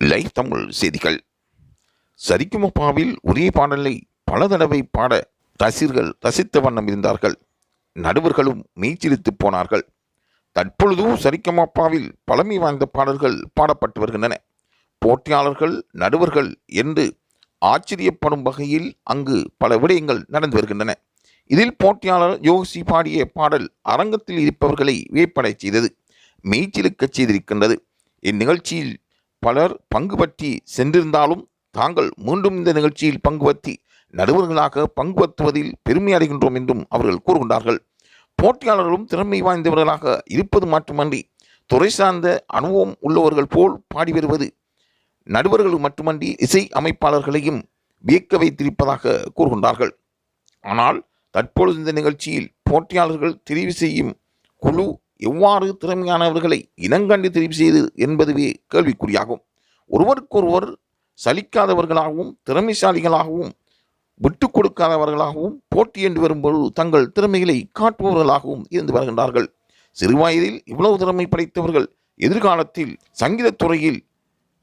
Live Tamil செய்திகள். சரிக்குமப்பாவில் ஒரே பாடலை பல தடவை பாட ரசிகர்கள் ரசித்த வண்ணம் இருந்தார்கள். நடுவர்களும் மெய்ச்சிலித்து போனார்கள். தற்பொழுதும் சரிக்குமப்பாவில் பழமை வாய்ந்த பாடல்கள் பாடப்பட்டு வருகின்றன. போட்டியாளர்கள் நடுவர்கள் என்று ஆச்சரியப்படும் வகையில் அங்கு பல விடயங்கள் நடந்து வருகின்றன. இதில் போட்டியாளர் யோசி பாடிய பாடல் அரங்கத்தில் இருப்பவர்களை வியப்படை செய்தது மெய்ச்சிலுக்கச் செய்திருக்கின்றது. இந்நிகழ்ச்சியில் பலர் பங்கு பற்றி சென்றிருந்தாலும் தாங்கள் மீண்டும் இந்த நிகழ்ச்சியில் பங்கு பற்றி நடுவர்களாக பங்குபற்றுவதில் பெருமை அடைகின்றோம் என்றும் அவர்கள் கூறுகின்றார்கள். போட்டியாளர்களும் திறமை வாய்ந்தவர்களாக இருப்பது மட்டுமன்றி துறை சார்ந்த அனுபவம் உள்ளவர்கள் போல் பாடி வருவது நடுவர்கள் மட்டுமன்றி இசை அமைப்பாளர்களையும் வியக்க வைத்திருப்பதாக கூறுகின்றார்கள். ஆனால் தற்பொழுது இந்த நிகழ்ச்சியில் போட்டியாளர்கள் தெரிவு செய்யும் குழு எவ்வாறு திறமையானவர்களை இனங்கண்டு தெரிவு செய்து என்பதுவே கேள்விக்குறியாகும். ஒருவருக்கொருவர் சலிக்காதவர்களாகவும் திறமைசாலிகளாகவும் விட்டு கொடுக்காதவர்களாகவும் போட்டி என்று வரும்போது தங்கள் திறமைகளை காட்டுபவர்களாகவும் இருந்து வருகின்றார்கள். சிறுவயதில் இவ்வளவு திறமை படைத்தவர்கள் எதிர்காலத்தில் சங்கீதத் துறையில்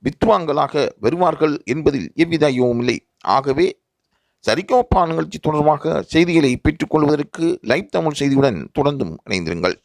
வித்வான்களாக வருவார்கள் என்பதில் எவ்வித ஐயமும் இல்லை. ஆகவே சரிகோப்பா நிகழ்ச்சி தொடர்பாக செய்திகளை பெற்றுக்கொள்வதற்கு லைவ் தமிழ் செய்தியுடன் தொடர்ந்தும் இணைந்திருங்கள்.